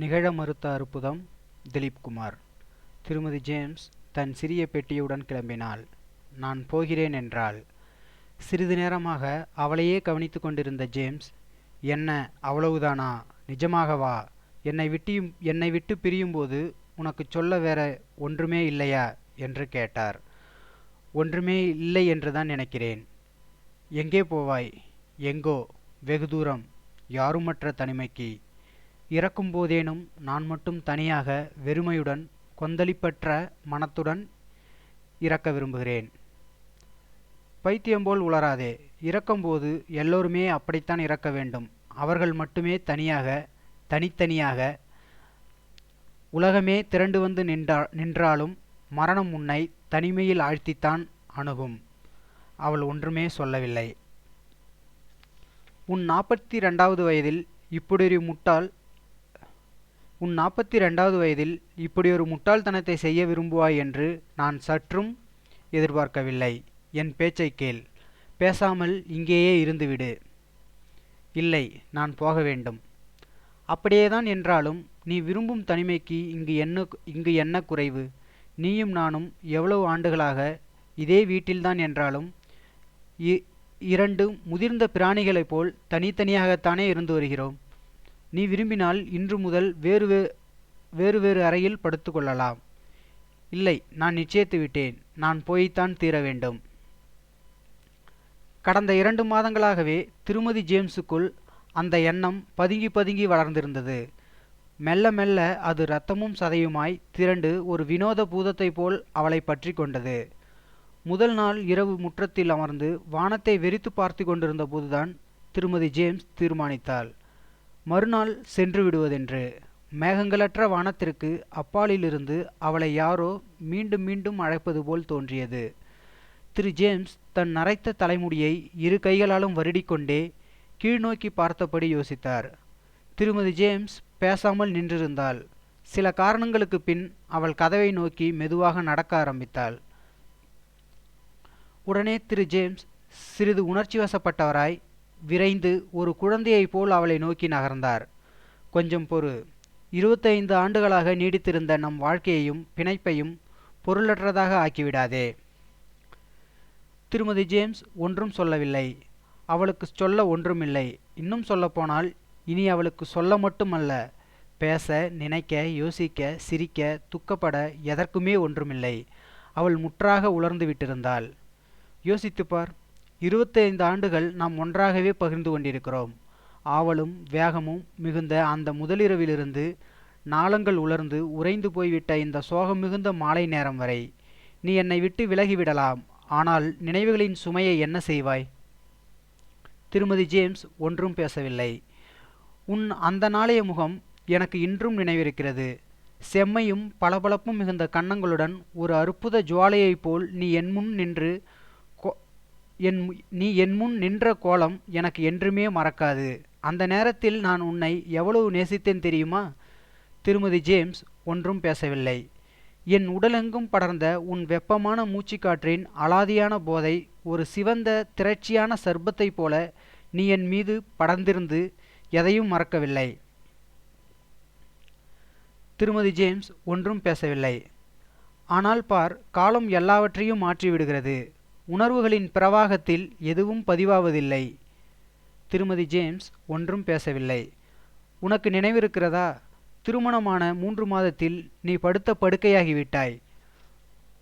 நிகழ மறுத்த அற்புதம் திலீப்குமார். திருமதி ஜேம்ஸ் தன் சிறிய பெட்டியுடன் கிளம்பினாள். நான் போகிறேன் என்றாள். சிறிது நேரமாக அவளையே கவனித்து கொண்டிருந்த ஜேம்ஸ் என்ன அவ்வளவுதானா? நிஜமாகவா என்னை விட்டியும் என்னை விட்டு பிரியும்போது உனக்கு சொல்ல வேற ஒன்றுமே இல்லையா? என்று கேட்டார். ஒன்றுமே இல்லை என்றுதான் நினைக்கிறேன். எங்கே போவாய்? எங்கோ வெகு தூரம். யாருமற்ற தனிமைக்கு. இறக்கும்போதேனும் நான் மட்டும் தனியாக வெறுமையுடன் கொந்தளிப்பற்ற மனத்துடன் இறக்க விரும்புகிறேன். பைத்தியம்போல் உளராதே இறக்கும்போது எல்லோருமே அப்படித்தான் இறக்க வேண்டும். அவர்கள் மட்டுமே தனியாக தனித்தனியாக உலகமே திரண்டு வந்து நின்றா நின்றாலும் மரணம் உன்னை தனிமையில் ஆழ்த்தித்தான் அணுகும். அவள் ஒன்றுமே சொல்லவில்லை. உன் நாற்பத்தி ரெண்டாவது வயதில் இப்படி முட்டாள் உன் நாற்பத்தி ரெண்டாவது வயதில் இப்படியொரு முட்டாள்தனத்தை செய்ய விரும்புவாய் என்று நான் சற்றும் எதிர்பார்க்கவில்லை. என் பேச்சை கேள். பேசாமல் இங்கேயே இருந்துவிடு. இல்லை நான் போக வேண்டும். அப்படியேதான் என்றாலும் நீ விரும்பும் தனிமைக்கு இங்கு என்ன இங்கு என்ன குறைவு? நீயும் நானும் எவ்வளவு ஆண்டுகளாக இதே வீட்டில்தான் என்றாலும் இரண்டு முதிர்ந்த பிராணிகளைப் போல் தனித்தனியாகத்தானே இருந்து வருகிறோம். நீ விரும்பினால் இன்று முதல் வேறு வேறு வேறு அறையில் படுத்து கொள்ளலாம் இல்லை நான் நிச்சயித்து விட்டேன். நான் போய்த்தான் தீர வேண்டும். கடந்த இரண்டு மாதங்களாகவே திருமதி ஜேம்ஸுக்குள் அந்த எண்ணம் பதுங்கி பதுங்கி வளர்ந்திருந்தது. மெல்ல மெல்ல அது இரத்தமும் சதையுமாய் திரண்டு ஒரு வினோத பூதத்தை போல் அவளை பற்றி கொண்டது. முதல் நாள் இரவு முற்றத்தில் அமர்ந்து வானத்தை வெறித்து பார்த்து கொண்டிருந்த போதுதான் திருமதி ஜேம்ஸ் தீர்மானித்தாள். மறுநாள் சென்று விடுவதென்று மேகங்களற்ற வானத்திற்கு அப்பாலிலிருந்து அவளை யாரோ மீண்டும் மீண்டும் அழைப்பது போல் தோன்றியது. திரு ஜேம்ஸ் தன் நரைத்த தலைமுடியை இரு கைகளாலும் வருடிக்கொண்டே கீழ்நோக்கி பார்த்தபடி யோசித்தார். திருமதி ஜேம்ஸ் பேசாமல் நின்றிருந்தாள். சில காரணங்களுக்கு பின் அவள் கதவை நோக்கி மெதுவாக நடக்க ஆரம்பித்தாள். உடனே திரு ஜேம்ஸ் சிறிது உணர்ச்சி வசப்பட்டவராய் விரைந்து ஒரு குழந்தையைப் போல் அவளை நோக்கி நகர்ந்தார். கொஞ்சம் பொறு. இருபத்தைந்து ஆண்டுகளாக நீடித்திருந்த நம் வாழ்க்கையையும் பிணைப்பையும் பொருளற்றதாக ஆக்கிவிடாதே. திருமதி ஜேம்ஸ் ஒன்றும் சொல்லவில்லை. அவளுக்கு சொல்ல ஒன்றுமில்லை. இன்னும் சொல்லப்போனால் இனி அவளுக்கு சொல்ல மட்டுமல்ல. பேச நினைக்க யோசிக்க சிரிக்க துக்கப்பட எதற்குமே ஒன்றுமில்லை. அவள் முற்றாக உலர்ந்து விட்டிருந்தாள். யோசித்துப்பார். இருபத்தைந்து ஆண்டுகள் நாம் ஒன்றாகவே பகிர்ந்து கொண்டிருக்கிறோம். ஆவலும் வேகமும் மிகுந்த அந்த முதலிரவிலிருந்து நாளங்கள் உலர்ந்து உறைந்து போய்விட்ட இந்த சோகம் மிகுந்த மாலை நேரம் வரை நீ என்னை விட்டு விலகிவிடலாம். ஆனால் நினைவுகளின் சுமையை என்ன செய்வாய்? திருமதி ஜேம்ஸ் ஒன்றும் பேசவில்லை. உன் அந்த நாளைய முகம் எனக்கு இன்றும் நினைவிருக்கிறது. செம்மையும் பளபளப்பும் மிகுந்த கன்னங்களுடன் ஒரு அற்புத ஜுவாலையைப் போல் நீ என் முன் நின்று என் நீ என் முன் நின்ற கோலம் எனக்கு என்றுமே மறக்காது. அந்த நேரத்தில் நான் உன்னை எவ்வளவு நேசித்தேன் தெரியுமா? திருமதி ஜேம்ஸ் ஒன்றும் பேசவில்லை. என் உடலெங்கும் படர்ந்த உன் வெப்பமான மூச்சுக்காற்றின் அலாதியான போதை ஒரு சிவந்த திரட்சியான சர்பத்தைப் போல நீ என் மீது படர்ந்திருந்து எதையும் மறக்கவில்லை. திருமதி ஜேம்ஸ் ஒன்றும் பேசவில்லை. ஆனால் பார் காலம் எல்லாவற்றையும் மாற்றிவிடுகிறது. உணர்வுகளின் பிரவாகத்தில் எதுவும் பதிவாவதில்லை. திருமதி ஜேம்ஸ் ஒன்றும் பேசவில்லை. உனக்கு நினைவிருக்கிறதா? திருமணமான மூன்று மாதத்தில் நீ படுத்த படுக்கையாகிவிட்டாய்.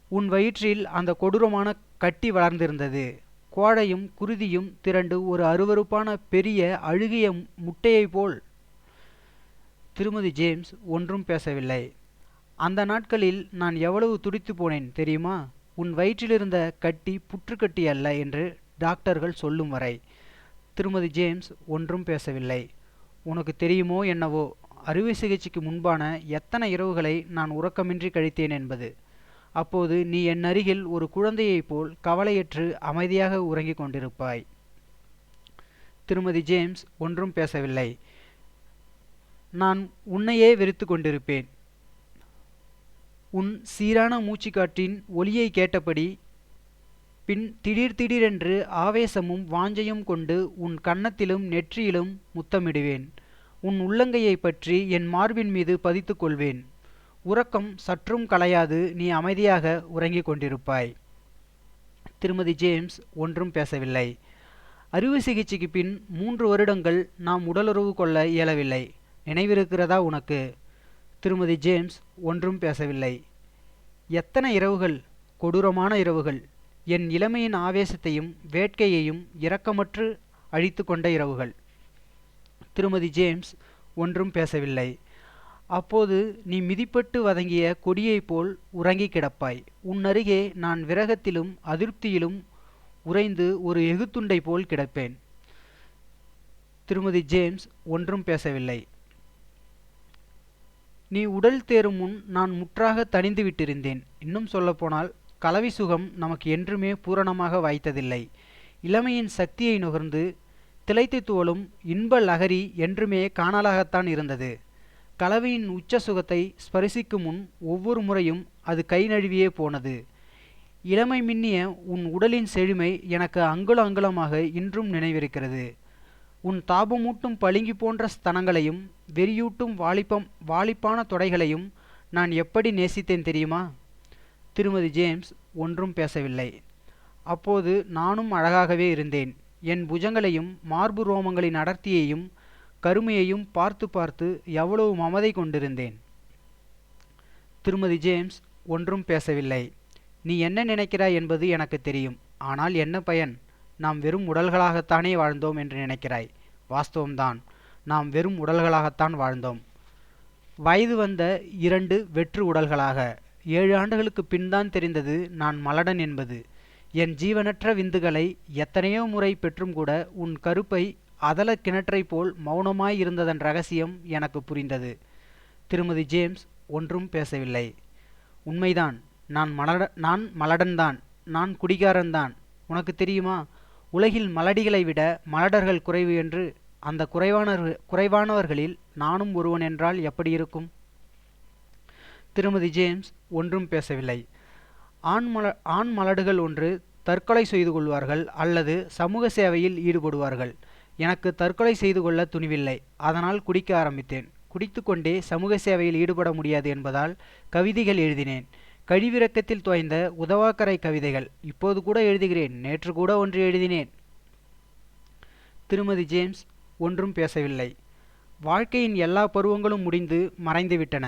உன் வயிற்றில் அந்த கொடூரமான கட்டி வளர்ந்திருந்தது. கோழையும் குருதியும் திரண்டு ஒரு அருவருப்பான பெரிய அழுகிய முட்டையைப் போல். திருமதி ஜேம்ஸ் ஒன்றும் பேசவில்லை. அந்த நாட்களில் நான் எவ்வளவு துடித்து போனேன் தெரியுமா? உன் வயிற்றிலிருந்த கட்டி புற்றுக்கட்டி அல்ல என்று டாக்டர்கள் சொல்லும் வரை திருமதி ஜேம்ஸ் ஒன்றும் பேசவில்லை. உனக்கு தெரியுமோ என்னவோ அறுவை சிகிச்சைக்கு முன்பான எத்தனை இரவுகளை நான் உறக்கமின்றி கழித்தேன் என்பது. அப்போது நீ என் அருகில் ஒரு குழந்தையைப் போல் கவலையற்று அமைதியாக உறங்கிக் கொண்டிருப்பாய். திருமதி ஜேம்ஸ் ஒன்றும் பேசவில்லை. நான் உன்னையே வெறுத்து கொண்டிருப்பேன். உன் சீரான மூச்சுக்காற்றின் ஒலியை கேட்டபடி பின் திடீர் திடீரென்று ஆவேசமும் வாஞ்சையும் கொண்டு உன் கன்னத்திலும் நெற்றியிலும் முத்தமிடுவேன். உன் உள்ளங்கையை பற்றி என் மார்பின் மீது பதித்து கொள்வேன் உறக்கம் சற்றும் கலையாது நீ அமைதியாக உறங்கிக் கொண்டிருப்பாய். திருமதி ஜேம்ஸ் ஒன்றும் பேசவில்லை. அறுவை சிகிச்சைக்கு பின் மூன்று வருடங்கள் நாம் உடலுறவு கொள்ள இயலவில்லை. நினைவிருக்கிறதா உனக்கு? திருமதி ஜேம்ஸ் ஒன்றும் பேசவில்லை. எத்தனை இரவுகள் கொடூரமான இரவுகள் என் இளமையின் ஆவேசத்தையும் வேட்கையையும் இரக்கமற்று அழித்து கொண்ட இரவுகள். திருமதி ஜேம்ஸ் ஒன்றும் பேசவில்லை. அப்போது நீ மிதிப்பட்டு வதங்கிய கொடியைப் போல் உறங்கி கிடப்பாய். உன் அருகே நான் விரகத்திலும் அதிருப்தியிலும் உறைந்து ஒரு எகுத்துண்டை போல் கிடப்பேன். திருமதி ஜேம்ஸ் ஒன்றும் பேசவில்லை. நீ உடல் தேரும் முன் நான் முற்றாக தணிந்து விட்டிருந்தேன். இன்னும் சொல்லப்போனால் கலவி சுகம் நமக்கு என்றுமே பூரணமாக வாய்த்ததில்லை. இளமையின் சக்தியை நுகர்ந்து திளைத்து துவளும் இன்ப லகரி என்றுமே காணலாகத்தான் இருந்தது. கலவையின் உச்ச சுகத்தை ஸ்பரிசிக்கும் முன் ஒவ்வொரு முறையும் அது கை நழுவியே போனது. இளமை மின்னிய உன் உடலின் செழுமை எனக்கு அங்குல அங்குலமாக இன்றும் நினைவிருக்கிறது. உன் தாபமூட்டும் பளிங்கு போன்ற ஸ்தனங்களையும் வெறியூட்டும் வாலிப்பம் வாலிப்பான தொடைகளையும் நான் எப்படி நேசித்தேன் தெரியுமா? திருமதி ஜேம்ஸ் ஒன்றும் பேசவில்லை. அப்போது நானும் அழகாகவே இருந்தேன். என் புஜங்களையும் மார்பு ரோமங்களின் அடர்த்தியையும் கருமையையும் பார்த்து பார்த்து எவ்வளவு மமதை கொண்டிருந்தேன். திருமதி ஜேம்ஸ் ஒன்றும் பேசவில்லை. நீ என்ன நினைக்கிறாய் என்பது எனக்கு தெரியும். ஆனால் என்ன பயன்? நாம் வெறும் உடல்களாகத்தானே வாழ்ந்தோம் என்று நினைக்கிறாய். வாஸ்தவம்தான். நாம் வெறும் உடல்களாகத்தான் வாழ்ந்தோம். வயது வந்த இரண்டு வெற்று உடல்களாக. ஏழு ஆண்டுகளுக்கு பின்தான் தெரிந்தது நான் மலடன் என்பது. என் ஜீவனற்ற விந்துகளை எத்தனையோ முறை பெற்றும் கூட உன் கருப்பை அதல கிணற்றைப் போல் மௌனமாய் இருந்ததன் ரகசியம் எனக்கு புரிந்தது. திருமதி ஜேம்ஸ் ஒன்றும் பேசவில்லை. உண்மைதான். நான் மலட நான் மலடன்தான். நான் குடிகாரன்தான். உனக்கு தெரியுமா? உலகில் மலடிகளை விட மலடர்கள் குறைவு என்று அந்த குறைவானவர்கள் குறைவானவர்களில் நானும் ஒருவன் என்றால் எப்படி இருக்கும்? திருமதி ஜேம்ஸ் ஒன்றும் பேசவில்லை. ஆண் மல ஆண் மலடுகள் ஒன்று தற்கொலை செய்து கொள்வார்கள் அல்லது சமூக சேவையில் ஈடுபடுவார்கள். எனக்கு தற்கொலை செய்து கொள்ள துணிவில்லை. அதனால் குடிக்க ஆரம்பித்தேன். குடித்துக்கொண்டே சமூக சேவையில் ஈடுபட முடியாது என்பதால் கவிதைகள் எழுதினேன். கழிவிறக்கத்தில் தோய்ந்த உதவாக்கரை கவிதைகள். இப்போது கூட எழுதுகிறேன். நேற்று கூட ஒன்று எழுதினேன். திருமதி ஜேம்ஸ் ஒன்றும் பேசவில்லை. வாழ்க்கையின் எல்லா பருவங்களும் முடிந்து மறைந்துவிட்டன.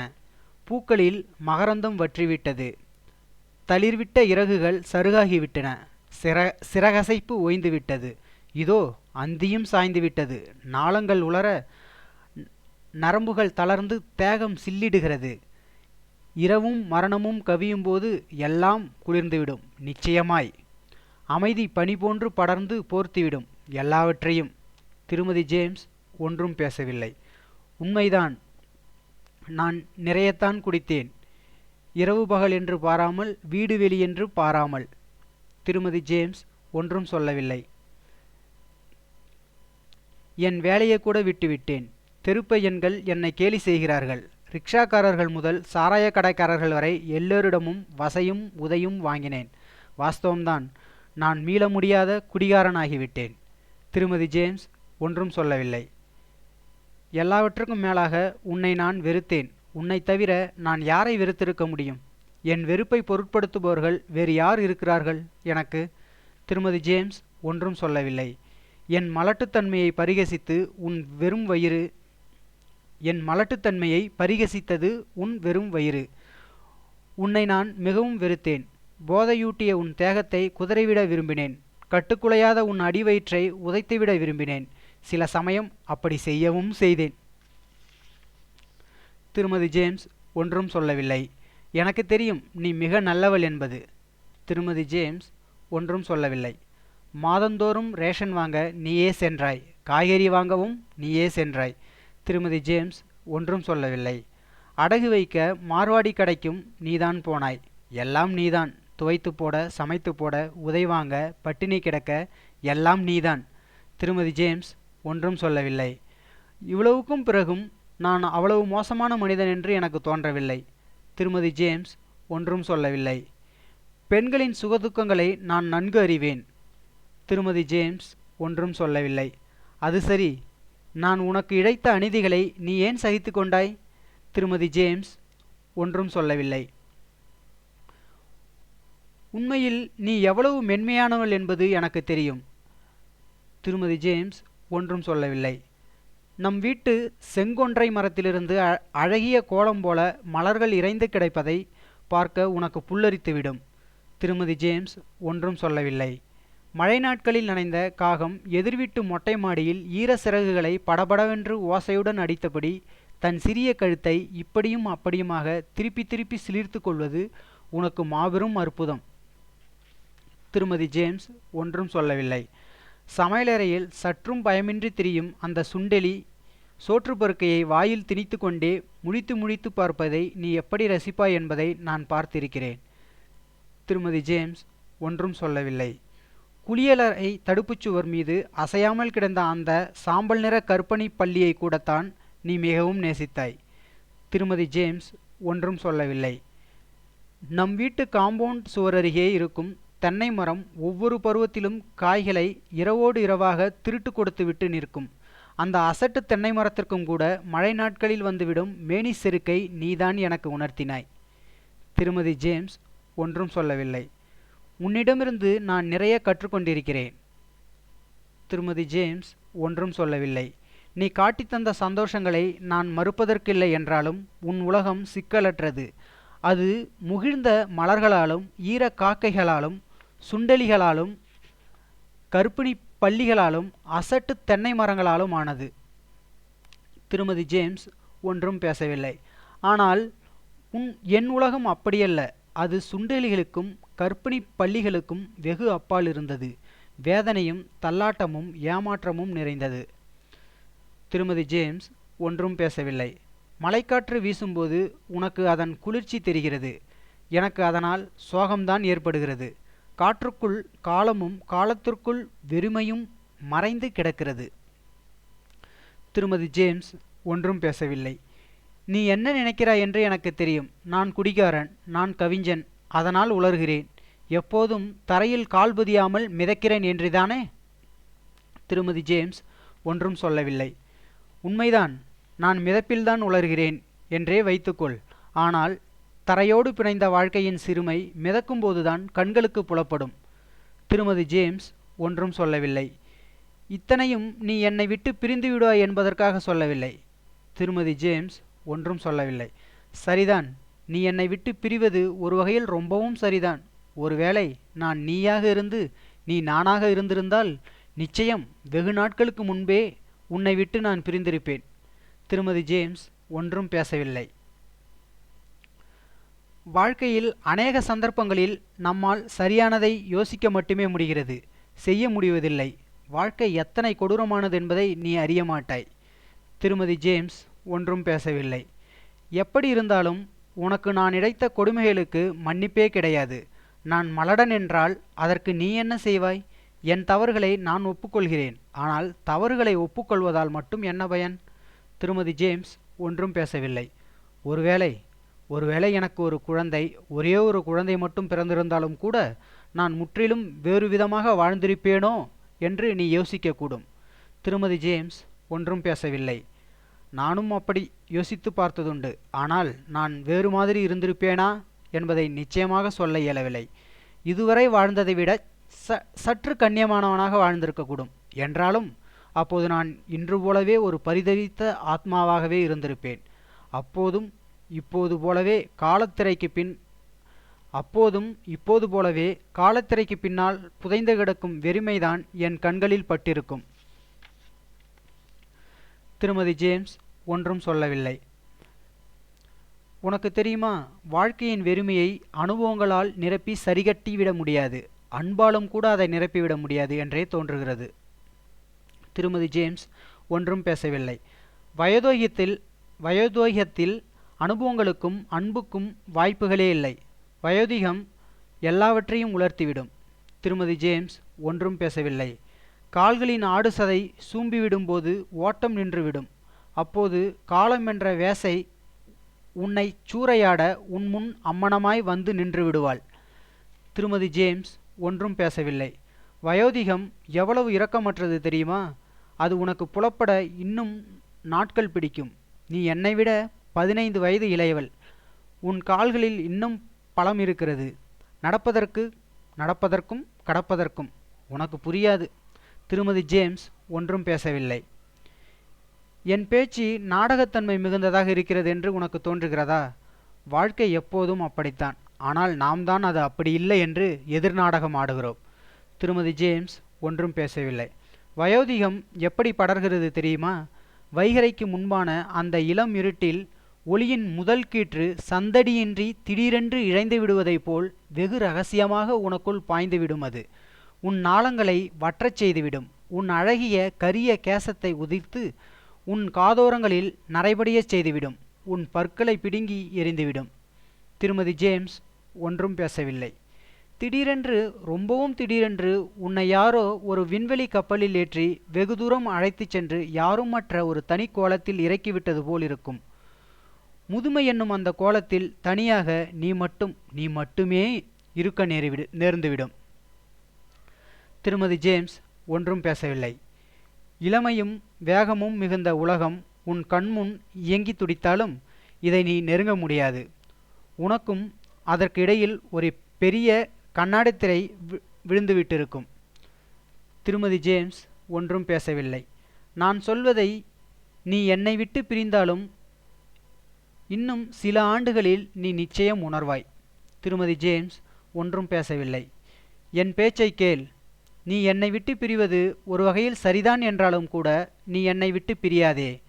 பூக்களில் மகரந்தம் வற்றிவிட்டது. தளிர்விட்ட இறகுகள் சருகாகிவிட்டன. சிற சிறகசைப்பு ஓய்ந்துவிட்டது இதோ அந்தியும் சாய்ந்துவிட்டது. நாளங்கள் உலர நரம்புகள் தளர்ந்து தேகம் சில்லிடுகிறது. இரவும் மரணமும் கவியும்போது எல்லாம் குளிர்ந்துவிடும். நிச்சயமாய். அமைதி பனி போன்று படர்ந்து போர்த்திவிடும் எல்லாவற்றையும். திருமதி ஜேம்ஸ் ஒன்றும் பேசவில்லை. உண்மைதான். நான் நிறையத்தான் குடித்தேன். இரவு பகல் என்று பாராமல் வீடு வெளி என்று பாராமல். திருமதி ஜேம்ஸ் ஒன்றும் சொல்லவில்லை. என் வேலையை கூட விட்டுவிட்டேன். தெருப்பையன்கள் என்னை கேலி செய்கிறார்கள். ரிக்ஷாக்காரர்கள் முதல் சாராய கடைக்காரர்கள் வரை எல்லோரிடமும் வசையும் உதையும் வாங்கினேன். வாஸ்தவம்தான் நான் மீள முடியாத குடிகாரனாகிவிட்டேன். திருமதி ஜேம்ஸ் ஒன்றும் சொல்லவில்லை. எல்லாவற்றுக்கும் மேலாக உன்னை நான் வெறுத்தேன். உன்னை தவிர நான் யாரை வெறுத்திருக்க முடியும்? என் வெறுப்பை பொருட்படுத்துபவர்கள் வேறு யார் இருக்கிறார்கள்? எனக்கு திருமதி ஜேம்ஸ் ஒன்றும் சொல்லவில்லை. என் மலட்டுத்தன்மையை பரிகசித்து உன் வெறும் வயிறு என் மலட்டுத்தன்மையை பரிகசித்தது உன் வெறும் வயிறு. உன்னை நான் மிகவும் வெறுத்தேன். போதையூட்டிய உன் தேகத்தை குதறிவிட விரும்பினேன். கட்டுக்குலையாத உன் அடிவயிற்றை உதைத்துவிட விரும்பினேன். சில சமயம் அப்படி செய்யவும் செய்தேன். திருமதி ஜேம்ஸ் ஒன்றும் சொல்லவில்லை. எனக்கு தெரியும் நீ மிக நல்லவள் என்பது. திருமதி ஜேம்ஸ் ஒன்றும் சொல்லவில்லை. மாதந்தோறும் ரேஷன் வாங்க நீயே சென்றாய். காய்கறி வாங்கவும் நீயே சென்றாய். திருமதி ஜேம்ஸ் ஒன்றும் சொல்லவில்லை. அடகு வைக்க மார்வாடி கடைக்கும் நீதான் போனாய். எல்லாம் நீதான். துவைத்து போட சமைத்து போட உதை வாங்க பட்டினி கிடக்க எல்லாம் நீதான். திருமதி ஜேம்ஸ் ஒன்றும் சொல்லவில்லை. இவ்வளவுக்கும் பிறகும் நான் அவ்வளவு மோசமான மனிதன் என்று எனக்கு தோன்றவில்லை. திருமதி ஜேம்ஸ் ஒன்றும் சொல்லவில்லை. பெண்களின் சுகதுக்கங்களை நான் நன்கு அறிவேன். திருமதி ஜேம்ஸ் ஒன்றும் சொல்லவில்லை. அது சரி. நான் உனக்கு இழைத்த அநீதிகளை நீ ஏன் சகித்து கொண்டாய் திருமதி ஜேம்ஸ் ஒன்றும் சொல்லவில்லை. உண்மையில் நீ எவ்வளவு மென்மையானவள் என்பது எனக்கு தெரியும். திருமதி ஜேம்ஸ் ஒன்றும் சொல்லவில்லை. நம் வீட்டு செங்கொன்றை மரத்திலிருந்து அழகிய கோலம் போல மலர்கள் இறைந்து கிடைப்பதை பார்க்க உனக்கு புல்லரித்துவிடும். திருமதி ஜேம்ஸ் ஒன்றும் சொல்லவில்லை. மழை நாட்களில் நனைந்த காகம் எதிர்வீட்டு மொட்டை மாடியில் ஈர சிறகுகளை படபடவென்று ஓசையுடன் அடித்தபடி தன் சிறிய கழுத்தை இப்படியும் அப்படியுமாக திருப்பி திருப்பி சிலிர்த்து கொள்வது உனக்கு மாபெரும் அற்புதம். திருமதி ஜேம்ஸ் ஒன்றும் சொல்லவில்லை. சமையலறையில் சற்றும் பயமின்றி திரியும் அந்த சுண்டெலி சோற்று பருக்கையை வாயில் திணித்து கொண்டே முழித்து முழித்து பார்ப்பதை நீ எப்படி ரசிப்பாய் என்பதை நான் பார்த்திருக்கிறேன். திருமதி ஜேம்ஸ் ஒன்றும் சொல்லவில்லை. குளியலறை தடுப்புச் சுவர் மீது அசையாமல் கிடந்த அந்த சாம்பல் நிற கற்பனை பள்ளியை கூடத்தான் நீ மிகவும் நேசித்தாய். திருமதி ஜேம்ஸ் ஒன்றும் சொல்லவில்லை. நம் வீட்டு காம்பவுண்ட் சுவர் அருகே இருக்கும் தென்னை மரம் ஒவ்வொரு பருவத்திலும் காய்களை இரவோடு இரவாக திருட்டு கொடுத்துவிட்டு நிற்கும். அந்த அசட்டு தென்னை மரத்திற்கும் கூட மழை நாட்களில் வந்துவிடும் மேனி செருக்கை நீதான் எனக்கு உணர்த்தினாய். திருமதி ஜேம்ஸ் ஒன்றும் சொல்லவில்லை. உன்னிடமிருந்து நான் நிறைய கற்றுக்கொண்டிருக்கிறேன். திருமதி ஜேம்ஸ் ஒன்றும் சொல்லவில்லை. நீ காட்டித்தந்த சந்தோஷங்களை நான் மறுப்பதற்கில்லை என்றாலும் உன் உலகம் சிக்கலற்றது. அது முகிழ்ந்த மலர்களாலும் ஈர காக்கைகளாலும் சுண்டெலிகளாலும் கற்பிணி பள்ளிகளாலும் அசட்டு தென்னை மரங்களாலும் ஆனது. திருமதி ஜேம்ஸ் ஒன்றும் பேசவில்லை. ஆனால் உன் என் உலகம் அப்படியல்ல. அது சுண்டெலிகளுக்கும் கற்பிணி பள்ளிகளுக்கும் வெகு அப்பால் இருந்தது. வேதனையும் தள்ளாட்டமும் ஏமாற்றமும் நிறைந்தது. திருமதி ஜேம்ஸ் ஒன்றும் பேசவில்லை. மலைக்காற்று வீசும்போது உனக்கு அதன் குளிர்ச்சி தெரிகிறது. எனக்கு அதனால் சோகம்தான் ஏற்படுகிறது. காற்றுக்குள் காலமும் காலத்திற்குள் வெறுமையும் மறைந்து கிடக்கிறது. திருமதி ஜேம்ஸ் ஒன்றும் பேசவில்லை. நீ என்ன நினைக்கிறாய் என்று எனக்கு தெரியும். நான் குடிகாரன் நான் கவிஞன் அதனால் உலர்கிறேன் எப்போதும் தரையில் கால் புதியாமல் மிதக்கிறேன் என்றுதானே? திருமதி ஜேம்ஸ் ஒன்றும் சொல்லவில்லை. உண்மைதான் நான் மிதப்பில்தான் உலர்கிறேன் என்றே வைத்துக்கொள். ஆனால் தரையோடு பிணைந்த வாழ்க்கையின் சிறுமை மிதக்கும்போதுதான் கண்களுக்கு புலப்படும். திருமதி ஜேம்ஸ் ஒன்றும் சொல்லவில்லை. இத்தனையும் நீ என்னை விட்டு பிரிந்து விடுவாய் என்பதற்காக சொல்லவில்லை. திருமதி ஜேம்ஸ் ஒன்றும் சொல்லவில்லை. சரிதான் நீ என்னை விட்டு பிரிவது ஒரு வகையில் ரொம்பவும் சரிதான். ஒருவேளை நான் நீயாக இருந்து நீ நானாக இருந்திருந்தால் நிச்சயம் வெகு நாட்களுக்கு முன்பே உன்னை விட்டு நான் பிரிந்திருப்பேன். திருமதி ஜேம்ஸ் ஒன்றும் பேசவில்லை. வாழ்க்கையில் அநேக சந்தர்ப்பங்களில் நம்மால் சரியானதை யோசிக்க மட்டுமே முடிகிறது. செய்ய முடிவதில்லை. வாழ்க்கை எத்தனை கொடூரமானது என்பதை நீ அறிய மாட்டாய். திருமதி ஜேம்ஸ் ஒன்றும் பேசவில்லை. எப்படி இருந்தாலும் உனக்கு நான் இழைத்த கொடுமைகளுக்கு மன்னிப்பே கிடையாது. நான் மலடன் என்றால் அதற்கு நீ என்ன செய்வாய்? என் தவறுகளை நான் ஒப்புக்கொள்கிறேன். ஆனால் தவறுகளை ஒப்புக்கொள்வதால் மட்டும் என்ன பயன்? திருமதி ஜேம்ஸ் ஒன்றும் பேசவில்லை. ஒருவேளை ஒருவேளை எனக்கு ஒரு குழந்தை ஒரே ஒரு குழந்தை மட்டும் பிறந்திருந்தாலும் கூட நான் முற்றிலும் வேறு விதமாக வாழ்ந்திருப்பேனோ என்று நீ யோசிக்கக்கூடும். திருமதி ஜேம்ஸ் ஒன்றும் பேசவில்லை. நானும் அப்படி யோசித்து பார்த்ததுண்டு. ஆனால் நான் வேறு மாதிரி இருந்திருப்பேனா? என்பதை நிச்சயமாக சொல்ல இயலவில்லை. இதுவரை வாழ்ந்ததை விட ச சற்று கண்ணியமானவனாக வாழ்ந்திருக்கக்கூடும். என்றாலும் அப்போது நான் இன்று போலவே ஒரு பரிதவித்த ஆத்மாவாகவே இருந்திருப்பேன். அப்போதும் இப்போது போலவே காலத்திரைக்கு பின் அப்போதும் இப்போது போலவே காலத்திரைக்கு பின்னால் புதைந்து கிடக்கும் வெறுமைதான் என் கண்களில் பட்டிருக்கும். திருமதி ஜேம்ஸ் ஒன்றும் சொல்லவில்லை. உனக்கு தெரியுமா? வாழ்க்கையின் வெறுமையை அனுபவங்களால் நிரப்பி சரிகட்டி விட முடியாது. அன்பாலும் கூட அதை நிரப்பிவிட முடியாது என்றே தோன்றுகிறது. திருமதி ஜேம்ஸ் ஒன்றும் பேசவில்லை. வயோதோகியத்தில் வயோதோகியத்தில் அனுபவங்களுக்கும் அன்புக்கும் வாய்ப்புகளே இல்லை. வயோதிகம் எல்லாவற்றையும் உலர்த்திவிடும். திருமதி ஜேம்ஸ் ஒன்றும் பேசவில்லை. கால்களின் ஆடு சதை சூம்பிவிடும்போது ஓட்டம் நின்றுவிடும். அப்போது காலம் என்ற வேசை உன்னை சூறையாட உன் முன் அம்மனமாய் வந்து நின்றுவிடுவாள் திருமதி ஜேம்ஸ் ஒன்றும் பேசவில்லை. வயோதிகம் எவ்வளவு இரக்கமற்றது தெரியுமா? அது உனக்கு புலப்பட இன்னும் நாட்கள் பிடிக்கும். நீ என்னை விட பதினைந்து வயது இளையவள். உன் கால்களில் இன்னும் பலம் இருக்கிறது. நடப்பதற்கு நடப்பதற்கும் கடப்பதற்கும். உனக்கு புரியாது. திருமதி ஜேம்ஸ் ஒன்றும் பேசவில்லை. என் பேச்சு நாடகத்தன்மை மிகுந்ததாக இருக்கிறது என்று உனக்கு தோன்றுகிறதா? வாழ்க்கை எப்போதும் அப்படித்தான். ஆனால் நாம் தான் அது அப்படி இல்லை என்று எதிர்நாடகம் ஆடுகிறோம். திருமதி ஜேம்ஸ் ஒன்றும் பேசவில்லை. வயோதிகம் எப்படி படர்கிறது தெரியுமா? வைகரைக்கு முன்பான அந்த இளம் இருட்டில் ஒளியின் முதல் கீற்று சந்தடியின்றி திடீரென்று இழைந்து விடுவதைப் போல் வெகு ரகசியமாக உனக்குள் பாய்ந்துவிடும் அது. உன் நாளங்களை வற்றச் செய்துவிடும். உன் அழகிய கரிய கேசத்தை உதிர்த்து உன் காதோரங்களில் நரைபடியச் செய்துவிடும். உன் பற்களை பிடுங்கி எரிந்துவிடும் திருமதி ஜேம்ஸ் ஒன்றும் பேசவில்லை. திடீரென்று ரொம்பவும் திடீரென்று உன்னை யாரோ ஒரு விண்வெளி கப்பலில் ஏற்றி வெகு தூரம் அழைத்துச் சென்று யாரும் மற்ற ஒரு தனி கோலத்தில் இறக்கிவிட்டது போல் இருக்கும். முதுமை என்னும் அந்த கோலத்தில் தனியாக நீ மட்டும் நீ மட்டுமே இருக்க நேரிவிடு நேர்ந்துவிடும். திருமதி ஜேம்ஸ் ஒன்றும் பேசவில்லை. இளமையும் வேகமும் மிகுந்த உலகம் உன் கண்முன் இயங்கி துடித்தாலும் இதை நீ நெருங்க முடியாது. உனக்கும் அதற்கு இடையில் ஒரு பெரிய கண்ணாடி திரை விழுந்துவிட்டிருக்கும். திருமதி ஜேம்ஸ் ஒன்றும் பேசவில்லை. நான் சொல்வதை நீ என்னை விட்டு பிரிந்தாலும் இன்னும் சில ஆண்டுகளில் நீ நிச்சயம் உணர்வாய். திருமதி ஜேம்ஸ் ஒன்றும் பேசவில்லை. என் பேச்சை கேள். நீ என்னை விட்டு பிரிவது ஒரு வகையில் சரிதான் என்றாலும் கூட நீ என்னை விட்டு பிரியாதே.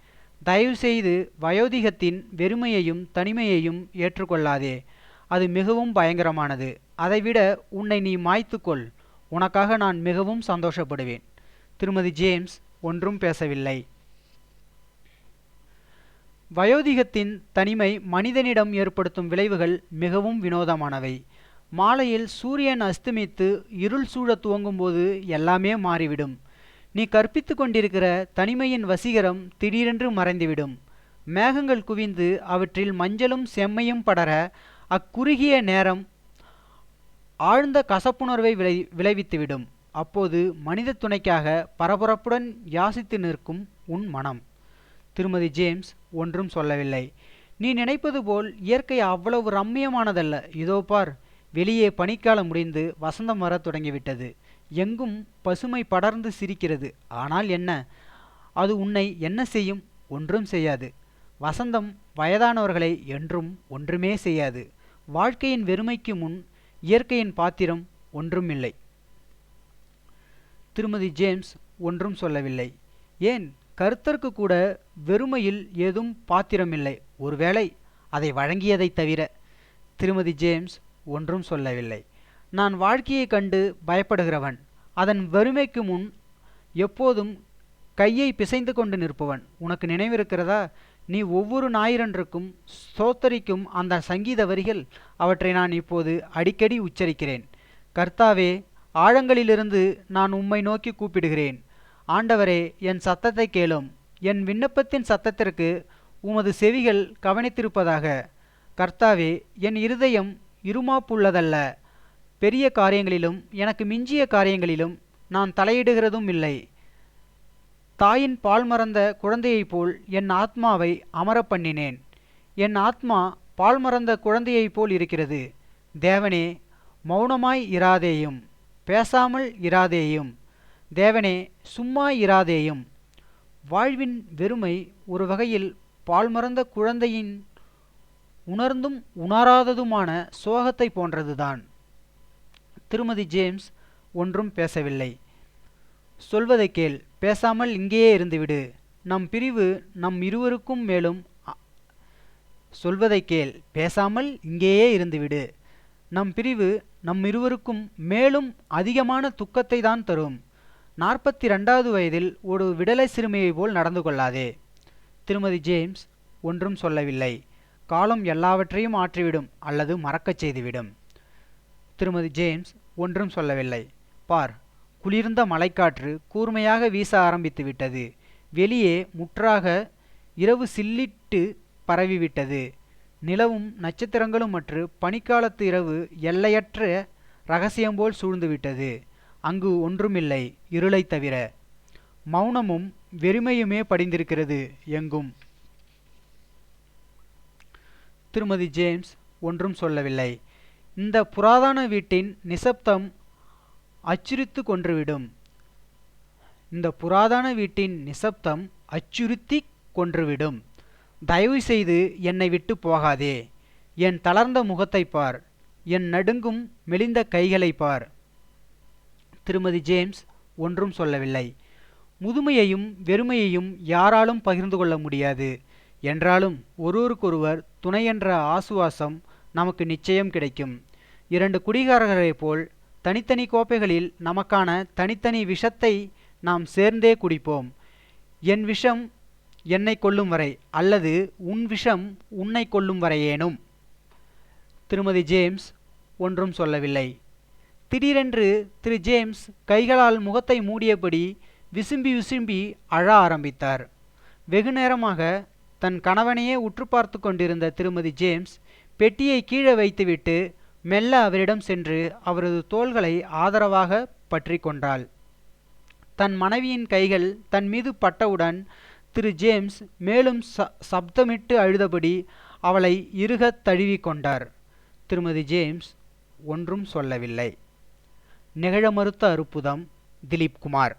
தயவுசெய்து வயோதிகத்தின் வெறுமையையும் தனிமையையும் ஏற்றுக்கொள்ளாதே. அது மிகவும் பயங்கரமானது. அதைவிட உன்னை நீ மாய்த்துக்கொள். உனக்காக நான் மிகவும் சந்தோஷப்படுவேன். திருமதி ஜேம்ஸ் ஒன்றும் பேசவில்லை. வயோதிகத்தின் தனிமை மனிதனிடம் ஏற்படுத்தும் விளைவுகள் மிகவும் வினோதமானவை. மாலையில் சூரியன் அஸ்தமித்து இருள் சூழத் துவங்கும்போது எல்லாமே மாறிவிடும். நீ கற்பித்து கொண்டிருக்கிற தனிமையின் வசீகரம் திடீரென்று மறைந்துவிடும். மேகங்கள் குவிந்து அவற்றில் மஞ்சளும் செம்மையும் படர அக்குறுகிய நேரம் ஆழ்ந்த கசப்புணர்வை விளை விளைவித்துவிடும். அப்போது மனித துணைக்காக பரபரப்புடன் யாசித்து நிற்கும் உன் மனம். திருமதி ஜேம்ஸ் ஒன்றும் சொல்லவில்லை. நீ நினைப்பது போல் இயற்கை அவ்வளவு ரம்மியமானதல்ல. இதோ பார். வெளியே பனிக்காலம் முடிந்து வசந்தம் வரத் தொடங்கிவிட்டது. எங்கும் பசுமை படர்ந்து சிரிக்கிறது. ஆனால் என்ன? அது உன்னை என்ன செய்யும்? ஒன்றும் செய்யாது. வசந்தம் வயதானவர்களை என்றும் ஒன்றுமே செய்யாது. வாழ்க்கையின் வெறுமைக்கு முன் இயற்கையின் பாத்திரம் ஒன்றுமில்லை. திருமதி ஜேம்ஸ் ஒன்றும் சொல்லவில்லை. ஏன்? கருத்தருக்கு கூட வெறுமையில் ஏதும் பாத்திரமில்லை. ஒருவேளை அதை வழங்கியதைத் தவிர. திருமதி ஜேம்ஸ் ஒன்றும் சொல்லவில்லை. நான் வாழ்க்கையை கண்டு பயப்படுகிறவன். அதன் வறுமைக்கு முன் எப்போதும் கையை பிசைந்து கொண்டு நிற்பவன். உனக்கு நினைவிருக்கிறதா? நீ ஒவ்வொரு ஞாயிறன்றுக்கும் ஸ்தோத்தரிக்கும் அந்த சங்கீத வரிகள் அவற்றை நான் இப்போது அடிக்கடி உச்சரிக்கிறேன். கர்த்தாவே ஆழங்களிலிருந்து நான் உம்மை நோக்கி கூப்பிடுகிறேன். ஆண்டவரே என் சத்தத்தை கேளும். என் விண்ணப்பத்தின் சத்தத்திற்கு உமது செவிகள் கவனித்திருப்பதாக. கர்த்தாவே என் இருதயம் இருமாப்புள்ளதல்ல. பெரிய காரியங்களிலும் எனக்கு மிஞ்சிய காரியங்களிலும் நான் தலையிடுகிறதும் இல்லை. தாயின் பால் மறந்த குழந்தையைப் போல் என் ஆத்மாவை அமர பண்ணினேன். என் ஆத்மா பால் மறந்த குழந்தையைப் போல் இருக்கிறது. தேவனே மௌனமாய் இராதேயும் பேசாமல் இராதேயும். தேவனே சும்மா இராதேயும். வாழ்வின் வெறுமை ஒரு வகையில் பால் மறந்த குழந்தையின் உணர்ந்தும் உணராததுமான சோகத்தை போன்றதுதான். திருமதி ஜேம்ஸ் ஒன்றும் பேசவில்லை. சொல்வதை கேள் பேசாமல் இங்கேயே இருந்துவிடு. நம் பிரிவு நம் இருவருக்கும் மேலும் சொல்வதை கேள் பேசாமல் இங்கேயே இருந்துவிடு. நம் பிரிவு நம் இருவருக்கும் மேலும் அதிகமான துக்கத்தை தான் தரும். நாற்பத்தி ரெண்டாவது வயதில் ஒரு விடலை சிறுமியை போல் நடந்து கொள்ளாதே. திருமதி ஜேம்ஸ் ஒன்றும் சொல்லவில்லை. காலம் எல்லாவற்றையும் ஆற்றிவிடும் அல்லது மறக்கச் செய்துவிடும். திருமதி ஜேம்ஸ் ஒன்றும் சொல்லவில்லை. பார் குளிர்ந்த மலைக்காற்று கூர்மையாக வீச ஆரம்பித்து விட்டது வெளியே முற்றாக இரவு சில்லிட்டு பரவிவிட்டது. நிலவும் நட்சத்திரங்களும் மற்று பனிக்காலத்து இரவு எல்லையற்ற ரகசியம்போல் சூழ்ந்துவிட்டது. அங்கு ஒன்றுமில்லை இருளைத் தவிர. மௌனமும் வெறுமையுமே படிந்திருக்கிறது எங்கும். திருமதி ஜேம்ஸ் ஒன்றும் சொல்லவில்லை. இந்த புராதன வீட்டின் நிசப்தம் அச்சுறுத்து கொன்றுவிடும். இந்த புராதன வீட்டின் நிசப்தம் அச்சுறுத்தி கொன்றுவிடும். தயவு செய்து என்னை விட்டு போகாதே. என் தளர்ந்த முகத்தை பார். என் நடுங்கும் மெலிந்த கைகளை பார். திருமதி ஜேம்ஸ் ஒன்றும் சொல்லவில்லை. முதுமையையும் வெறுமையையும் யாராலும் பகிர்ந்து கொள்ள முடியாது. என்றாலும் ஒருவருக்கொருவர் துணை என்ற ஆசுவாசம் நமக்கு நிச்சயம் கிடைக்கும். இரண்டு குடிகாரர்களைப் போல் தனித்தனி கோப்பைகளில் நமக்கான தனித்தனி விஷத்தை நாம் சேர்ந்தே குடிப்போம். என் விஷம் என்னை கொல்லும் வரை அல்லது உன் விஷம் உன்னை கொல்லும் வரையேனும். திருமதி ஜேம்ஸ் ஒன்றும் சொல்லவில்லை. திடீரென்று திரு ஜேம்ஸ் கைகளால் முகத்தை மூடியபடி விசும்பி விசும்பி அழ ஆரம்பித்தார். வெகு நேரமாக தன் கணவனையே உற்று பார்த்து கொண்டிருந்த திருமதி ஜேம்ஸ் பெட்டியை கீழே வைத்துவிட்டு மெல்ல அவரிடம் சென்று அவரது தோள்களை ஆதரவாக பற்றி கொண்டாள். தன் மனைவியின் கைகள் தன் மீது பட்டவுடன் திரு ஜேம்ஸ் மேலும் ச சப்தமிட்டு அழுதபடி அவளை இருகத் தழுவிக் கொண்டார். திருமதி ஜேம்ஸ் ஒன்றும் சொல்லவில்லை. நிகழ மறுத்த அற்புதம் திலீப் குமார்.